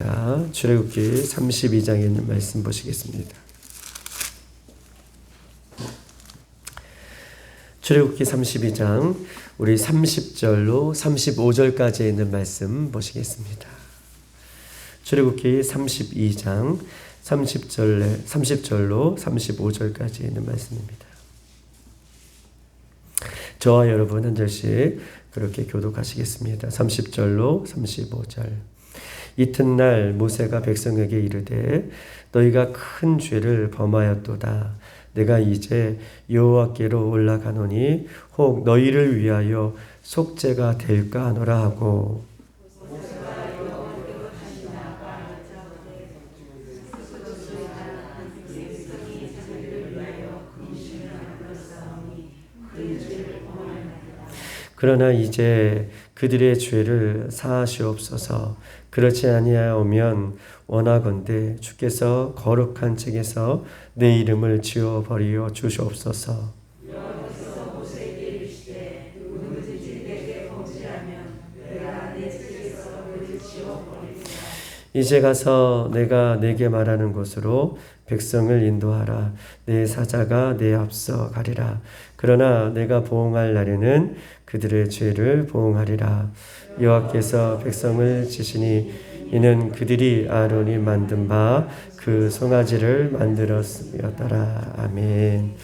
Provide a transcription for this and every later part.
자, 출애굽기 32장에 있는 말씀 보시겠습니다. 출애굽기 32장 우리 30절로 35절까지 있는 말씀 보시겠습니다. 출애굽기 32장 30절 30절로 35절까지 있는 말씀입니다. 저와 여러분 한 절씩 그렇게 교독하시겠습니다. 30절로 35절. 이튿날 모세가 백성에게 이르되 너희가 큰 죄를 범하였도다. 내가 이제 여호와께로 올라가노니 혹 너희를 위하여 속죄가 될까 하노라 하고 그러나 이제 그들의 죄를 사하시옵소서. 그렇지 아니하오면 원하건대 주께서 거룩한 책에서 내 이름을 지워 버리어 주시옵소서. 이제 가서 내가 내게 말하는 곳으로 백성을 인도하라. 내 사자가 내 앞서 가리라. 그러나 내가 보응할 날에는 그들의 죄를 보응하리라. 여호와께서 백성을 지시니 이는 그들이 아론이 만든 바 그 송아지를 만들었음이었더라. 아멘.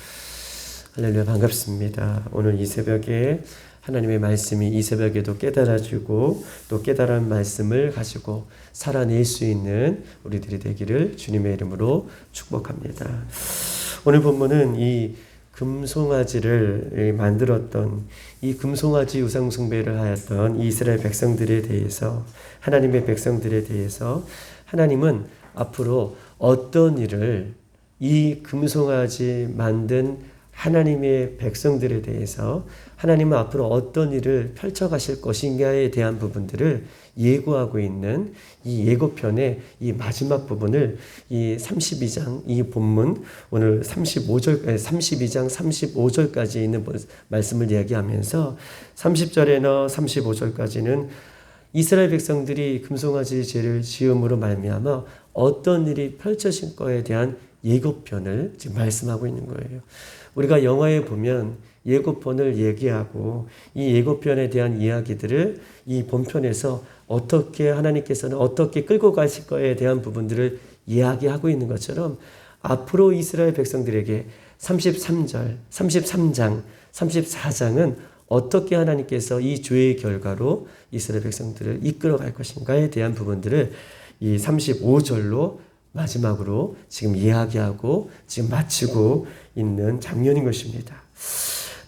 할렐루야 반갑습니다. 오늘 이 새벽에 하나님의 말씀이 이 새벽에도 깨달아지고 또 깨달은 말씀을 가지고 살아낼 수 있는 우리들이 되기를 주님의 이름으로 축복합니다. 오늘 본문은 이 금송아지를 만들었던 이 금송아지 우상숭배를 하였던 이스라엘 백성들에 대해서 하나님의 백성들에 대해서 하나님은 앞으로 어떤 일을 이 금송아지 만든 하나님의 백성들에 대해서 하나님은 앞으로 어떤 일을 펼쳐가실 것인가에 대한 부분들을 예고하고 있는 이 예고편의 이 마지막 부분을 이 32장 이 본문 오늘 35절 32장 35절까지 있는 말씀을 이야기하면서 30절에나 35절까지는 이스라엘 백성들이 금송아지 죄를 지음으로 말미암아 어떤 일이 펼쳐질 거에 대한 예고편을 지금 말씀하고 있는 거예요. 우리가 영화에 보면 예고편을 얘기하고 이 예고편에 대한 이야기들을 이 본편에서 어떻게 하나님께서는 어떻게 끌고 가실 거에 대한 부분들을 이야기하고 있는 것처럼 앞으로 이스라엘 백성들에게 33절, 33장, 34장은 어떻게 하나님께서 이 죄의 결과로 이스라엘 백성들을 이끌어 갈 것인가에 대한 부분들을 이 35절로 마지막으로 지금 이야기하고 지금 마치고 있는 장면인 것입니다.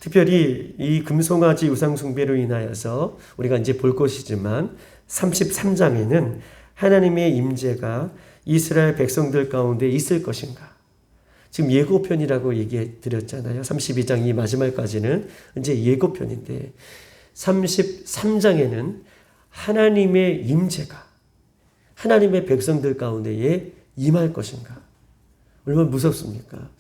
특별히 이 금송아지 우상숭배로 인하여서 우리가 이제 볼 것이지만 33장에는 하나님의 임재가 이스라엘 백성들 가운데 있을 것인가? 지금 예고편이라고 얘기해 드렸잖아요. 32장 이 마지막까지는 이제 예고편인데 33장에는 하나님의 임재가 하나님의 백성들 가운데에 임할 것인가? 얼마나 무섭습니까?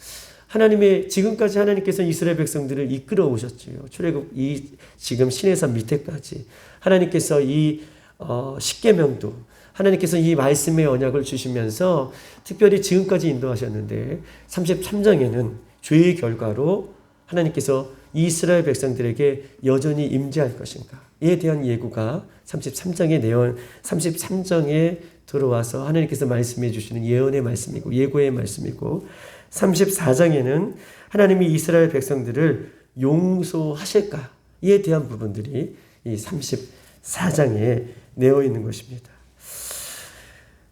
하나님의 지금까지 하나님께서 이스라엘 백성들을 이끌어 오셨지요. 출애굽 이 지금 시내산 밑에까지 하나님께서 이 어, 십계명도 하나님께서 이 말씀의 언약을 주시면서 특별히 지금까지 인도하셨는데 33장에는 죄의 결과로 하나님께서 이스라엘 백성들에게 여전히 임재할 것인가에 대한 예고가 33장의 내용 33장에 들어와서 하나님께서 말씀해 주시는 예언의 말씀이고 예고의 말씀이고 34장에는 하나님이 이스라엘 백성들을 용서하실까에 대한 부분들이 이 34장에 내어 있는 것입니다.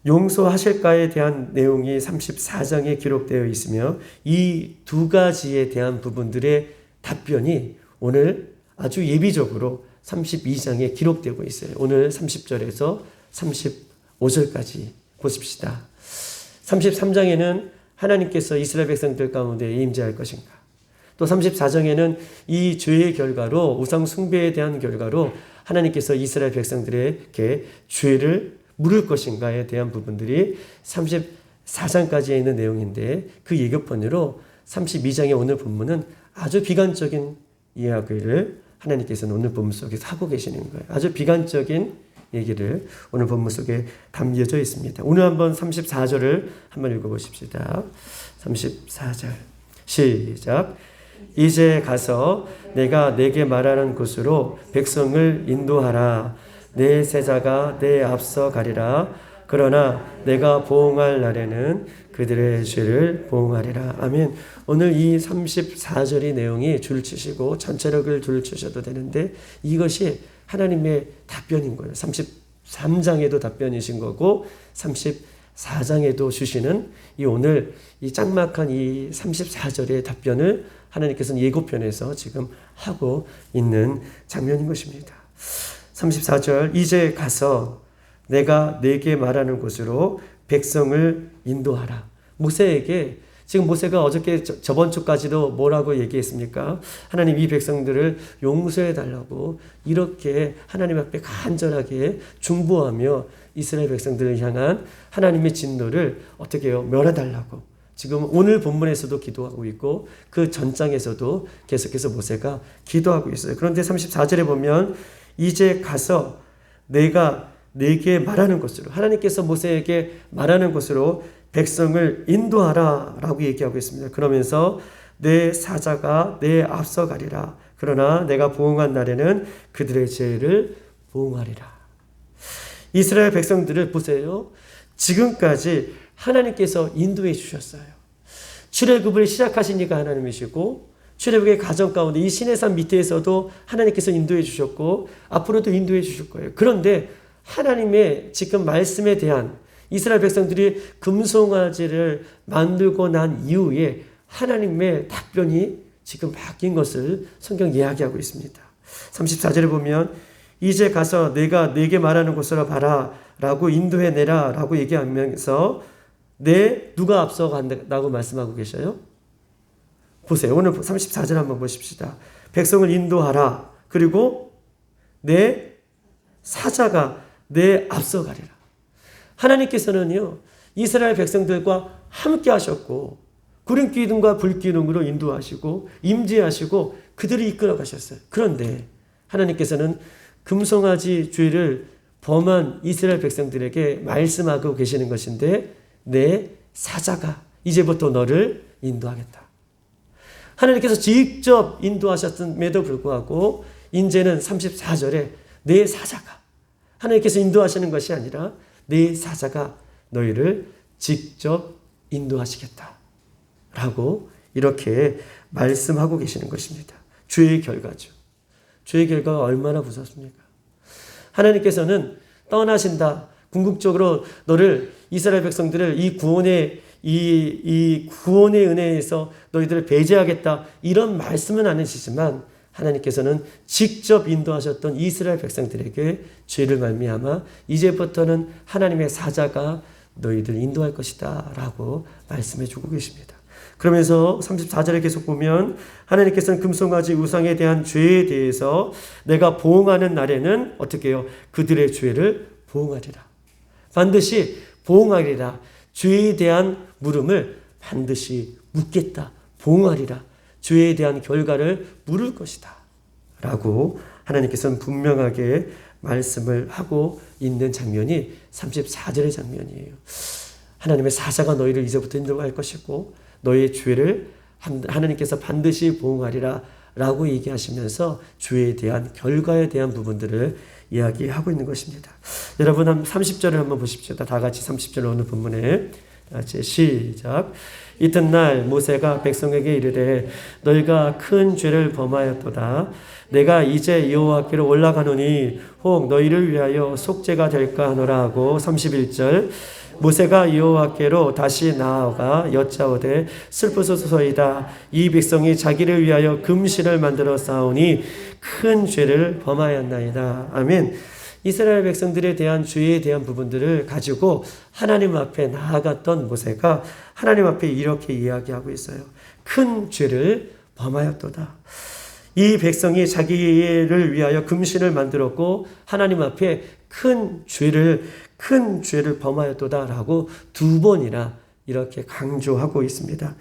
용서하실까에 대한 내용이 34장에 기록되어 있으며 이 두 가지에 대한 부분들의 답변이 오늘 아주 예비적으로 32장에 기록되고 있어요. 오늘 30절에서 35절까지 보십시다. 33장에는 하나님께서 이스라엘 백성들 가운데 임재할 것인가? 또 34장에는 이 죄의 결과로 우상 숭배에 대한 결과로 하나님께서 이스라엘 백성들에게 죄를 물을 것인가에 대한 부분들이 34장까지에 있는 내용인데 그 예고편으로 32장의 오늘 본문은 아주 비관적인 이야기를 하나님께서는 오늘 본문 속에서 하고 계시는 거예요. 아주 비관적인 얘기를 오늘 본문 속에 담겨져 있습니다. 오늘 한번 34절을 한번 읽어보십시다. 34절 시작. 이제 가서 내가 내게 말하는 곳으로 백성을 인도하라. 내 세자가 내 앞서 가리라. 그러나 내가 보응할 날에는 그들의 죄를 보응하리라. 아멘. 오늘 이 34절의 내용이 줄치시고 전체력을 줄치셔도 되는데 이것이 하나님의 답변인 거예요. 33장에도 답변이신 거고 34장에도 주시는 이 오늘 이 짱막한 이 34절의 답변을 하나님께서는 예고편에서 지금 하고 있는 장면인 것입니다. 34절 이제 가서 내가 내게 말하는 곳으로 백성을 인도하라. 모세에게 지금 모세가 어저께 저, 번 주까지도 뭐라고 얘기했습니까? 하나님 이 백성들을 용서해 달라고 이렇게 하나님 앞에 간절하게 중보하며 이스라엘 백성들을 향한 하나님의 진노를 어떻게 해요? 멸해 달라고. 지금 오늘 본문에서도 기도하고 있고 그 전장에서도 계속해서 모세가 기도하고 있어요. 그런데 34절에 보면 이제 가서 내가 내게 말하는 것으로 하나님께서 모세에게 말하는 것으로 백성을 인도하라 라고 얘기하고 있습니다. 그러면서 내 사자가 내 앞서 가리라. 그러나 내가 보응한 날에는 그들의 죄를 보응하리라. 이스라엘 백성들을 보세요. 지금까지 하나님께서 인도해 주셨어요. 출애굽을 시작하시니까 하나님이시고 출애굽의 가정 가운데 이 신의 산 밑에서도 하나님께서 인도해 주셨고 앞으로도 인도해 주실 거예요. 그런데 하나님의 지금 말씀에 대한 이스라엘 백성들이 금송아지를 만들고 난 이후에 하나님의 답변이 지금 바뀐 것을 성경 이야기하고 있습니다. 34절에 보면 이제 가서 내가 내게 말하는 곳으로 봐라 라고 인도해 내라 라고 얘기하면서 내 누가 앞서 간다고 말씀하고 계셔요? 보세요. 오늘 34절 한번 보십시다. 백성을 인도하라. 그리고 내 사자가 내 앞서 가리라. 하나님께서는요, 이스라엘 백성들과 함께 하셨고, 구름 기둥과 불 기둥으로 인도하시고, 임재하시고, 그들을 이끌어 가셨어요. 그런데 하나님께서는 금송아지 죄를 범한 이스라엘 백성들에게 말씀하고 계시는 것인데, 내 사자가 이제부터 너를 인도하겠다. 하나님께서 직접 인도하셨음에도 불구하고, 이제는 34절에 내 사자가 하나님께서 인도하시는 것이 아니라 내 사자가 너희를 직접 인도하시겠다. 라고 이렇게 말씀하고 계시는 것입니다. 죄의 결과죠. 죄의 결과가 얼마나 무섭습니까? 하나님께서는 떠나신다. 궁극적으로 너를 이스라엘 백성들을 이 구원의 이, 이 구원의 은혜에서 너희들을 배제하겠다. 이런 말씀은 안 하시지만 하나님께서는 직접 인도하셨던 이스라엘 백성들에게 죄를 말미암아 이제부터는 하나님의 사자가 너희들 인도할 것이다 라고 말씀해 주고 계십니다. 그러면서 34절에 계속 보면 하나님께서는 금송아지 우상에 대한 죄에 대해서 내가 보응하는 날에는 어떻게 해요? 그들의 죄를 보응하리라. 반드시 보응하리라. 죄에 대한 물음을 반드시 묻겠다. 보응하리라. 죄에 대한 결과를 물을 것이다. 라고 하나님께서는 분명하게 말씀을 하고 있는 장면이 34절의 장면이에요. 하나님의 사자가 너희를 이제부터 인도할 것이고 너의 죄를 하나님께서 반드시 보응하리라 라고 얘기하시면서 죄에 대한 결과에 대한 부분들을 이야기하고 있는 것입니다. 여러분 한 30절을 한번 보십시오. 다 같이 30절 오늘 본문에 같이 시작. 이튿날 모세가 백성에게 이르되 너희가 큰 죄를 범하였도다. 내가 이제 여호와께로 올라가노니 혹 너희를 위하여 속죄가 될까 하노라 하고 31절. 모세가 여호와께로 다시 나아가 여짜오되 슬프소서이다. 이 백성이 자기를 위하여 금신을 만들어 싸우니 큰 죄를 범하였나이다. 아멘. 이스라엘 백성들에 대한 죄에 대한 부분들을 가지고 하나님 앞에 나아갔던 모세가 하나님 앞에 이렇게 이야기하고 있어요. 큰 죄를 범하였도다. 이 백성이 자기를 위하여 금신을 만들었고 하나님 앞에 큰 죄를 큰 죄를 범하였도다라고 두 번이나 이렇게 강조하고 있습니다.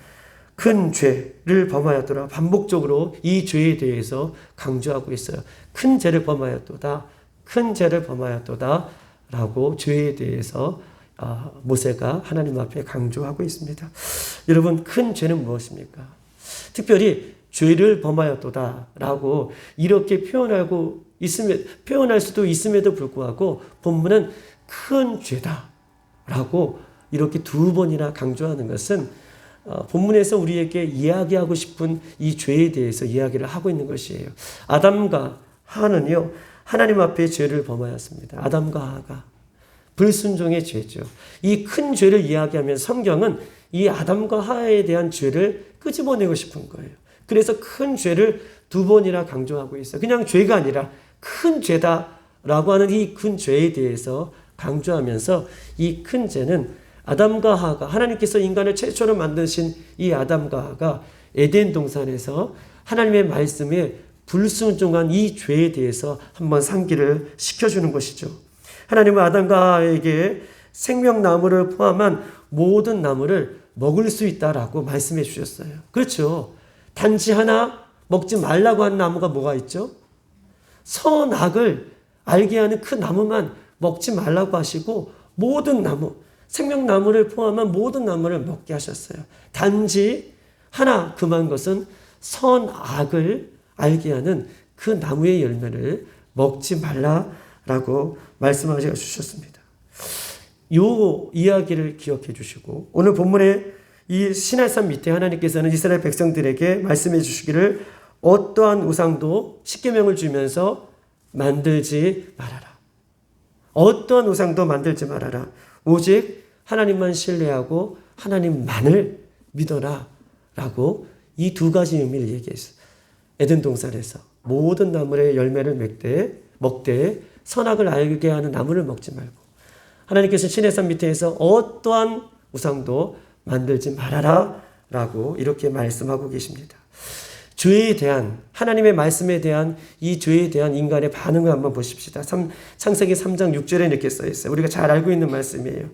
큰 죄를 범하였더라. 반복적으로 이 죄에 대해서 강조하고 있어요. 큰 죄를 범하였도다. 큰 죄를 범하였도다 라고 죄에 대해서 아, 모세가 하나님 앞에 강조하고 있습니다. 여러분 큰 죄는 무엇입니까? 특별히 죄를 범하였도다 라고 이렇게 표현하고 있으면 표현할 수도 있음에도 불구하고 본문은 큰 죄다 라고 이렇게 두 번이나 강조하는 것은 어, 본문에서 우리에게 이야기하고 싶은 이 죄에 대해서 이야기를 하고 있는 것이에요. 아담과 하는요, 하나님 앞에 죄를 범하였습니다. 아담과 하가. 불순종의 죄죠. 이 큰 죄를 이야기하면 성경은 이 아담과 하에 대한 죄를 끄집어내고 싶은 거예요. 그래서 큰 죄를 두 번이나 강조하고 있어요. 그냥 죄가 아니라 큰 죄다라고 하는 이 큰 죄에 대해서 강조하면서 이 큰 죄는 아담과 하가 하나님께서 인간을 최초로 만드신 이 아담과 하가 에덴 동산에서 하나님의 말씀에 불순종한 이 죄에 대해서 한번 상기를 시켜주는 것이죠. 하나님은 아담과 하에게 생명나무를 포함한 모든 나무를 먹을 수 있다라고 말씀해 주셨어요. 그렇죠. 단지 하나 먹지 말라고 한 나무가 뭐가 있죠? 선악을 알게 하는 그 나무만 먹지 말라고 하시고 모든 나무, 생명나무를 포함한 모든 나무를 먹게 하셨어요. 단지 하나 금한 것은 선악을 알게 하는 그 나무의 열매를 먹지 말라 라고 말씀하셔 주셨습니다. 요 이야기를 기억해 주시고 오늘 본문에 이 시내산 밑에 하나님께서는 이스라엘 백성들에게 말씀해 주시기를 어떠한 우상도 십계명을 주면서 만들지 말아라. 어떠한 우상도 만들지 말아라. 오직 하나님만 신뢰하고 하나님만을 믿어라. 라고 이 두 가지 의미를 얘기했어요. 에덴 동산에서 모든 나무의 열매를 먹되, 먹되 선악을 알게 하는 나무를 먹지 말고 하나님께서 시내산 밑에서 어떠한 우상도 만들지 말아라 라고 이렇게 말씀하고 계십니다. 죄에 대한 하나님의 말씀에 대한 이 죄에 대한 인간의 반응을 한번 보십시다. 창세기 3장 6절에 이렇게 써 있어요. 우리가 잘 알고 있는 말씀이에요.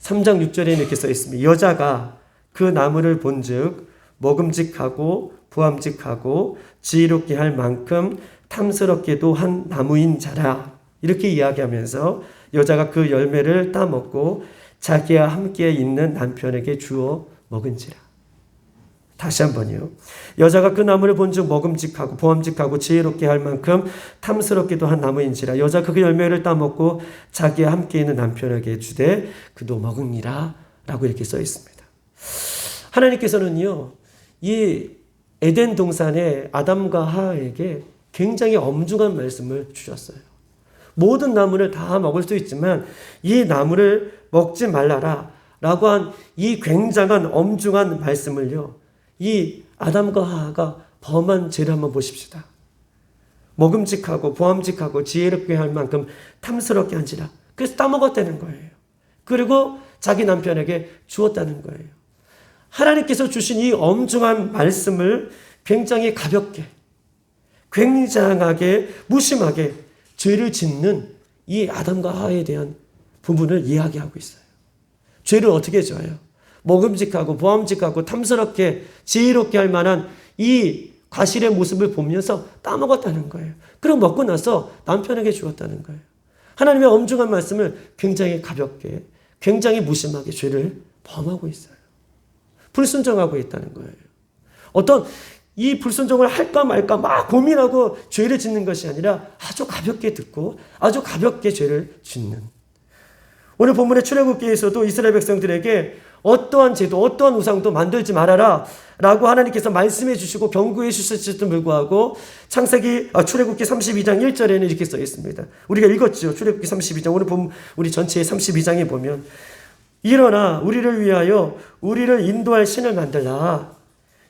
3장 6절에 이렇게 써 있습니다. 여자가 그 나무를 본즉 먹음직하고 부함직하고 지혜롭게 할 만큼 탐스럽게도 한 나무인 자라. 이렇게 이야기하면서 여자가 그 열매를 따먹고 자기와 함께 있는 남편에게 주어 먹은지라. 다시 한번요. 여자가 그 나무를 본즉 먹음직하고 보암직하고 지혜롭게 할 만큼 탐스럽기도 한 나무인지라 여자가 그 열매를 따먹고 자기와 함께 있는 남편에게 주되 그도 먹으니라 라고 이렇게 써 있습니다. 하나님께서는요. 이 에덴 동산의 아담과 하에게 굉장히 엄중한 말씀을 주셨어요. 모든 나무를 다 먹을 수 있지만 이 나무를 먹지 말라라 라고 한 이 굉장한 엄중한 말씀을요. 이 아담과 하하가 범한 죄를 한번 보십시다. 먹음직하고 보암직하고 지혜롭게 할 만큼 탐스럽게 한지라. 그래서 따먹었다는 거예요. 그리고 자기 남편에게 주었다는 거예요. 하나님께서 주신 이 엄중한 말씀을 굉장히 가볍게, 굉장하게, 무심하게 죄를 짓는 이 아담과 하에 대한 부분을 이야기하고 있어요. 죄를 어떻게 져요? 먹음직하고 보암직하고 탐스럽게 지혜롭게 할 만한 이 과실의 모습을 보면서 따먹었다는 거예요. 그리고 먹고 나서 남편에게 주었다는 거예요. 하나님의 엄중한 말씀을 굉장히 가볍게, 굉장히 무심하게 죄를 범하고 있어요. 불순종하고 있다는 거예요. 어떤 이 불순종을 할까 말까 막 고민하고 죄를 짓는 것이 아니라 아주 가볍게 듣고 아주 가볍게 죄를 짓는. 오늘 본문의 출애굽기에서도 이스라엘 백성들에게 어떠한 제도, 어떠한 우상도 만들지 말아라. 라고 하나님께서 말씀해 주시고 경고해 주셨을지도 불구하고 창세기, 아, 출애굽기 32장 1절에는 이렇게 써 있습니다. 우리가 읽었죠. 출애굽기 32장. 오늘 본, 우리 전체의 32장에 보면 일어나 우리를 위하여 우리를 인도할 신을 만들라.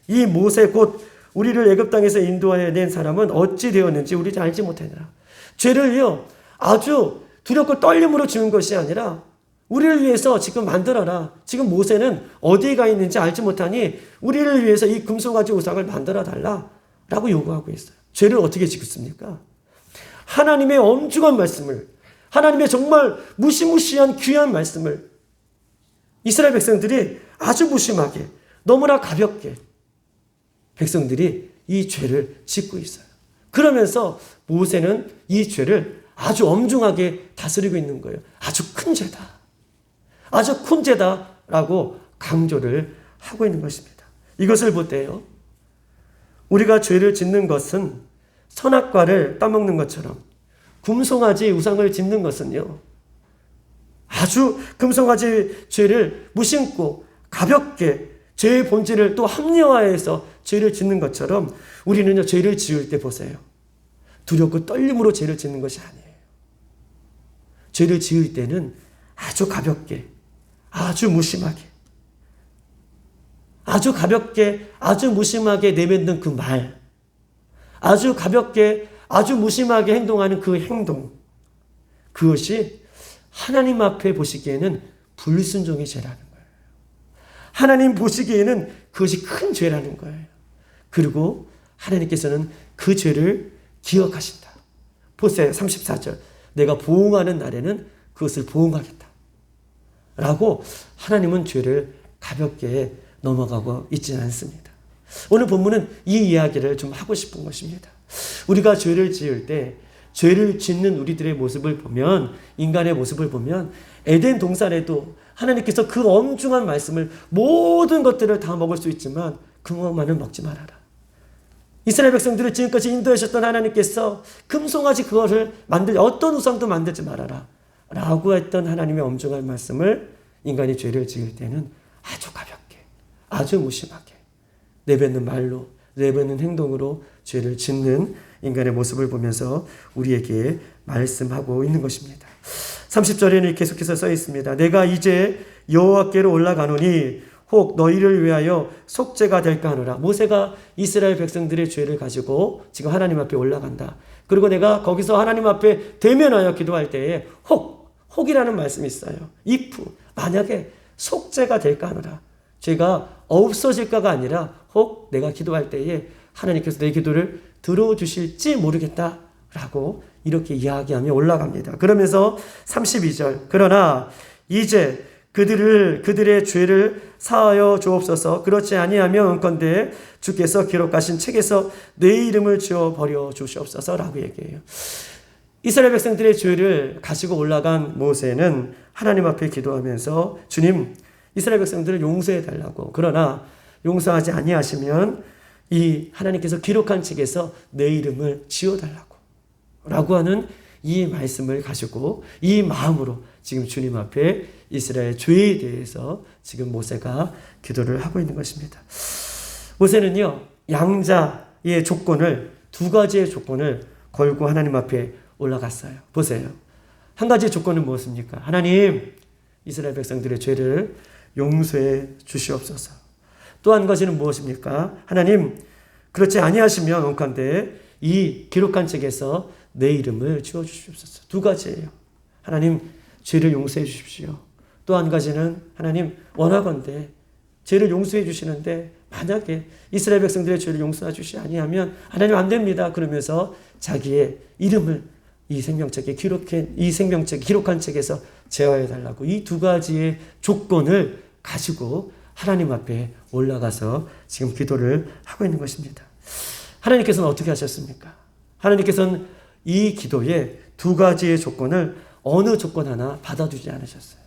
이 모세 곧 우리를 애굽 땅에서 인도하여 낸 사람은 어찌 되었는지 우리 알지 못하느라. 죄를요 아주 두렵고 떨림으로 지은 것이 아니라 우리를 위해서 지금 만들어라. 지금 모세는 어디에 가 있는지 알지 못하니 우리를 위해서 이 금송아지 우상을 만들어 달라. 라고 요구하고 있어요. 죄를 어떻게 지켰습니까? 하나님의 엄중한 말씀을, 하나님의 정말 무시무시한 귀한 말씀을 이스라엘 백성들이 아주 무심하게, 너무나 가볍게 백성들이 이 죄를 짓고 있어요. 그러면서 모세는 이 죄를 아주 엄중하게 다스리고 있는 거예요. 아주 큰 죄다. 아주 큰 죄다라고 강조를 하고 있는 것입니다. 이것을 볼 때요. 우리가 죄를 짓는 것은 선악과를 따먹는 것처럼 금송아지 우상을 짓는 것은요. 아주 금송아지 죄를 무심코 가볍게 죄의 본질을 또 합리화해서 죄를 짓는 것처럼 우리는요 죄를 지을 때 보세요. 두렵고 떨림으로 죄를 짓는 것이 아니에요. 죄를 지을 때는 아주 가볍게, 아주 무심하게, 아주 가볍게, 아주 무심하게 내뱉는 그 말, 아주 가볍게, 아주 무심하게 행동하는 그 행동, 그것이 하나님 앞에 보시기에는 불순종의 죄라는 거예요. 하나님 보시기에는 그것이 큰 죄라는 거예요. 그리고 하나님께서는 그 죄를 기억하신다. 보세요. 34절. 내가 보응하는 날에는 그것을 보응하겠다. 라고 하나님은 죄를 가볍게 넘어가고 있지는 않습니다. 오늘 본문은 이 이야기를 좀 하고 싶은 것입니다. 우리가 죄를 지을 때 죄를 짓는 우리들의 모습을 보면 인간의 모습을 보면 에덴 동산에도 하나님께서 그 엄중한 말씀을 모든 것들을 다 먹을 수 있지만 그것만은 먹지 말아라. 이스라엘 백성들을 지금까지 인도하셨던 하나님께서 금송아지 그것을 만들 어떤 우상도 만들지 말아라. 라고 했던 하나님의 엄중한 말씀을 인간이 죄를 지을 때는 아주 가볍게, 아주 무심하게 내뱉는 말로, 내뱉는 행동으로 죄를 짓는 인간의 모습을 보면서 우리에게 말씀하고 있는 것입니다. 30절에는 계속해서 써 있습니다. 내가 이제 여호와께로 올라가노니 혹 너희를 위하여 속죄가 될까 하노라. 모세가 이스라엘 백성들의 죄를 가지고 지금 하나님 앞에 올라간다. 그리고 내가 거기서 하나님 앞에 대면하여 기도할 때에 혹, 혹이라는 말씀이 있어요. if, 만약에 속죄가 될까 하노라. 죄가 없어질까가 아니라 혹 내가 기도할 때에 하나님께서 내 기도를 들어주실지 모르겠다. 라고 이렇게 이야기하며 올라갑니다. 그러면서 32절. 그러나 이제 그들을 그들의 죄를 사하여 주옵소서. 그렇지 아니하면 은건대 주께서 기록하신 책에서 내 이름을 지워 버려 주시옵소서라고 얘기해요. 이스라엘 백성들의 죄를 가지고 올라간 모세는 하나님 앞에 기도하면서 주님 이스라엘 백성들을 용서해 달라고. 그러나 용서하지 아니하시면 이 하나님께서 기록한 책에서 내 이름을 지워 달라고. 라고 하는 이 말씀을 가지고 이 마음으로 지금 주님 앞에 이스라엘 죄에 대해서 지금 모세가 기도를 하고 있는 것입니다. 모세는요, 양자의 조건을, 두 가지의 조건을 걸고 하나님 앞에 올라갔어요. 보세요. 한 가지 조건은 무엇입니까? 하나님, 이스라엘 백성들의 죄를 용서해 주시옵소서. 또 한 가지는 무엇입니까? 하나님, 그렇지 아니하시면 온컨대 이 기록한 책에서 내 이름을 지워 주시옵소서. 두 가지예요. 하나님, 죄를 용서해 주십시오. 또 한 가지는 하나님 원하건대 죄를 용서해 주시는데 만약에 이스라엘 백성들의 죄를 용서해 주시 아니하면 하나님 안 됩니다. 그러면서 자기의 이름을 이 생명책에 기록해 이 생명책 기록한 책에서 제어해 달라고 이 두 가지의 조건을 가지고 하나님 앞에 올라가서 지금 기도를 하고 있는 것입니다. 하나님께서는 어떻게 하셨습니까? 하나님께서는 이 기도에 두 가지의 조건을 어느 조건 하나 받아주지 않으셨어요.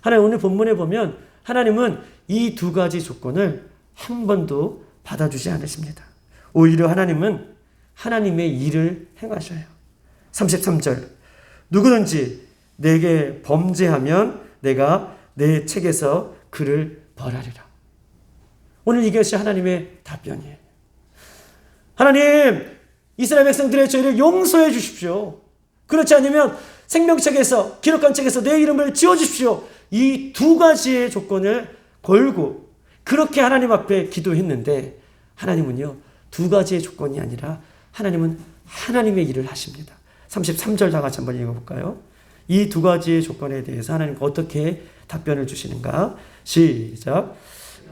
하나님 오늘 본문에 보면 하나님은 이 두 가지 조건을 한 번도 받아주지 않으십니다. 오히려 하나님은 하나님의 일을 행하셔요. 33절. 누구든지 내게 범죄하면 내가 내 책에서 그를 벌하리라. 오늘 이것이 하나님의 답변이에요. 하나님, 이스라엘 백성들의 죄를 용서해 주십시오. 그렇지 않으면 생명책에서 기록한 책에서 내 이름을 지워 주십시오. 이 두 가지의 조건을 걸고 그렇게 하나님 앞에 기도했는데 하나님은요. 두 가지의 조건이 아니라 하나님은 하나님의 일을 하십니다. 33절 다 같이 한번 읽어볼까요? 이 두 가지의 조건에 대해서 하나님 어떻게 답변을 주시는가? 시작.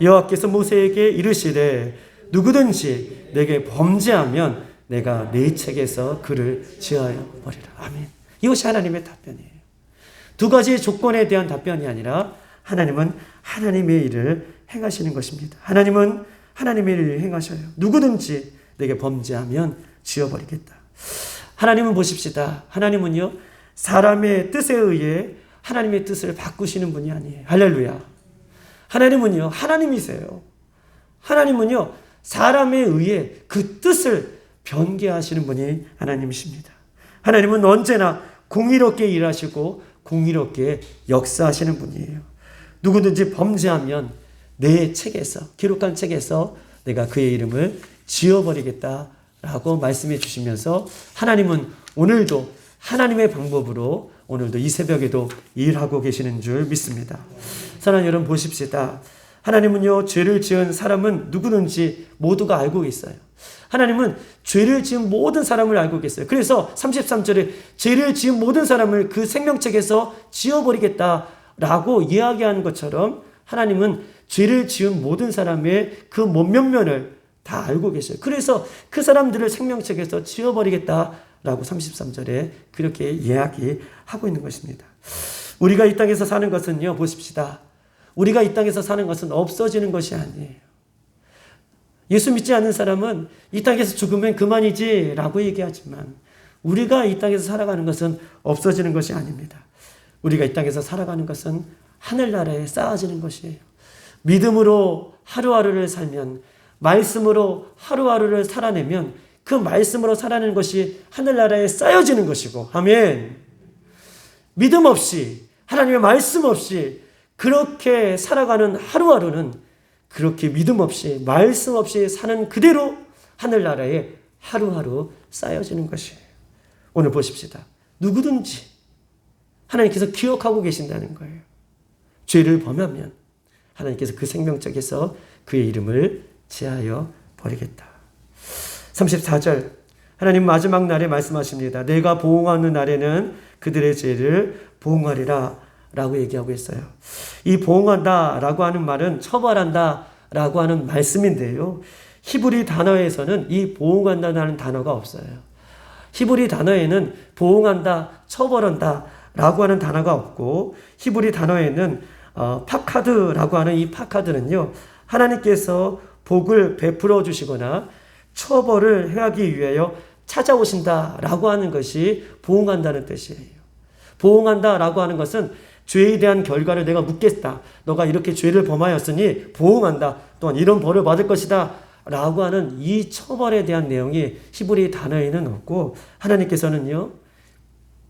여호와께서 모세에게 이르시되 누구든지 내게 범죄하면 내가 내 책에서 그를 지하여 버리라. 아멘. 이것이 하나님의 답변이에요. 두 가지의 조건에 대한 답변이 아니라 하나님은 하나님의 일을 행하시는 것입니다. 하나님은 하나님의 일을 행하셔요. 누구든지 내게 범죄하면 지어버리겠다. 하나님은 보십시다. 하나님은요, 사람의 뜻에 의해 하나님의 뜻을 바꾸시는 분이 아니에요. 할렐루야. 하나님은요, 하나님이세요. 하나님은요, 사람에 의해 그 뜻을 변개하시는 분이 하나님이십니다. 하나님은 언제나 공의롭게 일하시고 공의롭게 역사하시는 분이에요. 누구든지 범죄하면 내 책에서, 기록한 책에서 내가 그의 이름을 지워버리겠다라고 말씀해 주시면서 하나님은 오늘도 하나님의 방법으로 오늘도 이 새벽에도 일하고 계시는 줄 믿습니다. 사랑하는 여러분 보십시다. 하나님은요, 죄를 지은 사람은 누구든지 모두가 알고 있어요. 하나님은 죄를 지은 모든 사람을 알고 계세요. 그래서 33절에 죄를 지은 모든 사람을 그 생명책에서 지워버리겠다라고 이야기하는 것처럼 하나님은 죄를 지은 모든 사람의 그 몸면면을 다 알고 계셔요. 그래서 그 사람들을 생명책에서 지워버리겠다라고 33절에 그렇게 이야기하고 있는 것입니다. 우리가 이 땅에서 사는 것은요, 보십시다. 우리가 이 땅에서 사는 것은 없어지는 것이 아니에요. 예수 믿지 않는 사람은 이 땅에서 죽으면 그만이지 라고 얘기하지만 우리가 이 땅에서 살아가는 것은 없어지는 것이 아닙니다. 우리가 이 땅에서 살아가는 것은 하늘나라에 쌓아지는 것이에요. 믿음으로 하루하루를 살면 말씀으로 하루하루를 살아내면 그 말씀으로 살아내는 것이 하늘나라에 쌓여지는 것이고 아멘. 믿음 없이 하나님의 말씀 없이 그렇게 살아가는 하루하루는 그렇게 믿음 없이 말씀 없이 사는 그대로 하늘나라에 하루하루 쌓여지는 것이에요. 오늘 보십시다. 누구든지 하나님께서 기억하고 계신다는 거예요. 죄를 범하면 하나님께서 그 생명책에서 그의 이름을 제하여 버리겠다. 34절 하나님 마지막 날에 말씀하십니다. 내가 보응하는 날에는 그들의 죄를 보응하리라 라고 얘기하고 있어요. 이 보응한다 라고 하는 말은 처벌한다 라고 하는 말씀인데요. 히브리 단어에서는 이 보응한다는 단어가 없어요. 히브리 단어에는 보응한다, 처벌한다 라고 하는 단어가 없고 히브리 단어에는 어, 파카드라고 하는 이 파카드는요. 하나님께서 복을 베풀어 주시거나 처벌을 행하기 위하여 찾아오신다라고 하는 것이 보응한다는 뜻이에요. 보응한다라고 하는 것은 죄에 대한 결과를 내가 묻겠다. 너가 이렇게 죄를 범하였으니 보응한다. 또한 이런 벌을 받을 것이다. 라고 하는 이 처벌에 대한 내용이 히브리 단어에는 없고 하나님께서는요.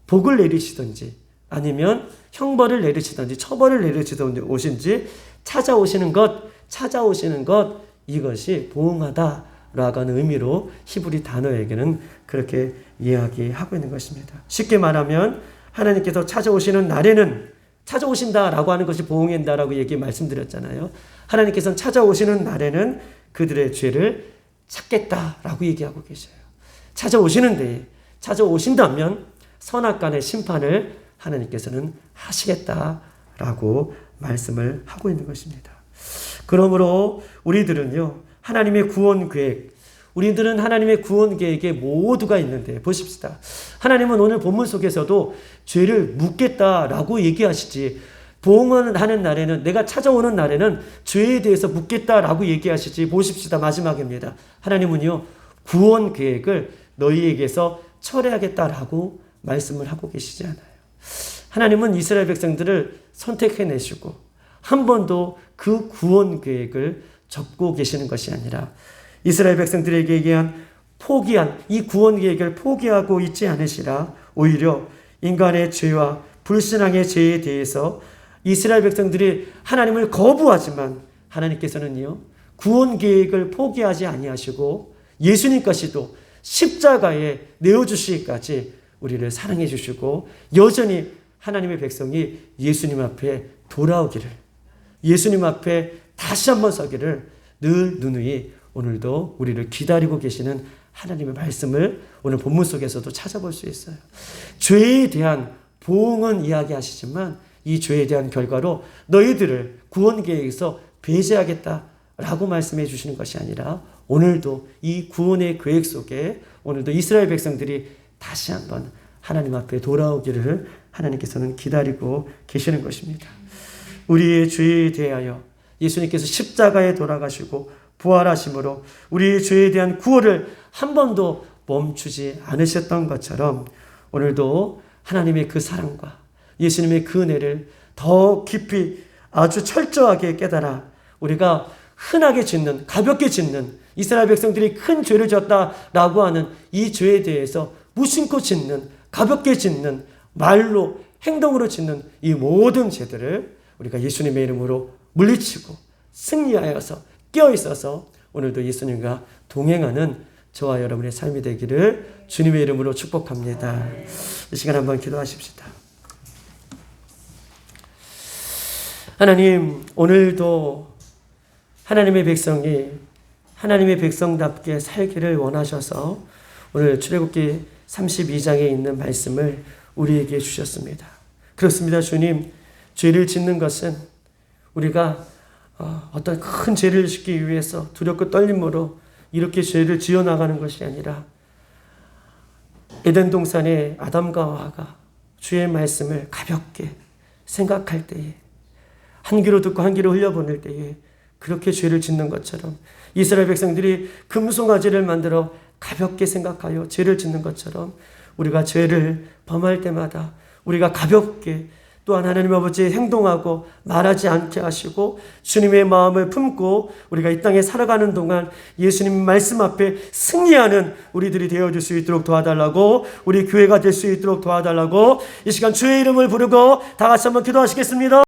복을 내리시든지 아니면 형벌을 내리시든지 처벌을 내리시든지 오신지 찾아오시는 것, 찾아오시는 것 이것이 보응하다 라고 하는 의미로 히브리 단어에게는 그렇게 이야기하고 있는 것입니다. 쉽게 말하면 하나님께서 찾아오시는 날에는 찾아오신다라고 하는 것이 보응한다라고 얘기 말씀드렸잖아요. 하나님께서는 찾아오시는 날에는 그들의 죄를 찾겠다라고 얘기하고 계셔요. 찾아오시는데 찾아오신다면 선악간의 심판을 하나님께서는 하시겠다라고 말씀을 하고 있는 것입니다. 그러므로 우리들은요, 하나님의 구원 계획, 우리들은 하나님의 구원 계획에 모두가 있는데 보십시다. 하나님은 오늘 본문 속에서도 죄를 묻겠다라고 얘기하시지. 보응을 하는 날에는 내가 찾아오는 날에는 죄에 대해서 묻겠다라고 얘기하시지. 보십시다. 마지막입니다. 하나님은요. 구원 계획을 너희에게서 철회하겠다라고 말씀을 하고 계시지 않아요. 하나님은 이스라엘 백성들을 선택해 내시고 한 번도 그 구원 계획을 접고 계시는 것이 아니라 이스라엘 백성들에게 얘기한 포기한 이 구원 계획을 포기하고 있지 않으시라. 오히려 인간의 죄와 불신앙의 죄에 대해서 이스라엘 백성들이 하나님을 거부하지만 하나님께서는요 구원 계획을 포기하지 아니하시고 예수님까지도 십자가에 내어 주시기까지 우리를 사랑해 주시고 여전히 하나님의 백성이 예수님 앞에 돌아오기를 예수님 앞에 다시 한번 서기를 늘 누누이 오늘도 우리를 기다리고 계시는 하나님의 말씀을 오늘 본문 속에서도 찾아볼 수 있어요. 죄에 대한 보응은 이야기하시지만 이 죄에 대한 결과로 너희들을 구원 계획에서 배제하겠다라고 말씀해 주시는 것이 아니라 오늘도 이 구원의 계획 속에 오늘도 이스라엘 백성들이 다시 한번 하나님 앞에 돌아오기를 하나님께서는 기다리고 계시는 것입니다. 우리의 죄에 대하여 예수님께서 십자가에 돌아가시고 부활하심으로 우리의 죄에 대한 구원을 한 번도 멈추지 않으셨던 것처럼 오늘도 하나님의 그 사랑과 예수님의 그 은혜를 더 깊이 아주 철저하게 깨달아 우리가 흔하게 짓는 가볍게 짓는 이스라엘 백성들이 큰 죄를 졌다라고 하는 이 죄에 대해서 무심코 짓는 가볍게 짓는 말로 행동으로 짓는 이 모든 죄들을 우리가 예수님의 이름으로 물리치고 승리하여서 깨어 있어서 오늘도 예수님과 동행하는 저와 여러분의 삶이 되기를 주님의 이름으로 축복합니다. 이 시간 한번 기도하십시다. 하나님, 오늘도 하나님의 백성이 하나님의 백성답게 살기를 원하셔서 오늘 출애굽기 32장에 있는 말씀을 우리에게 주셨습니다. 그렇습니다, 주님. 죄를 짓는 것은 우리가 어, 어떤 큰 죄를 짓기 위해서 두렵고 떨림으로 이렇게 죄를 지어 나가는 것이 아니라 에덴 동산의 아담과 하와가 주의 말씀을 가볍게 생각할 때에 한 귀로 듣고 한 귀로 흘려보낼 때에 그렇게 죄를 짓는 것처럼 이스라엘 백성들이 금송아지를 만들어 가볍게 생각하여 죄를 짓는 것처럼 우리가 죄를 범할 때마다 우리가 가볍게 또한 하나님 아버지 행동하고 말하지 않게 하시고 주님의 마음을 품고 우리가 이 땅에 살아가는 동안 예수님 말씀 앞에 승리하는 우리들이 되어줄 수 있도록 도와달라고 우리 교회가 될 수 있도록 도와달라고 이 시간 주의 이름을 부르고 다 같이 한번 기도하시겠습니다.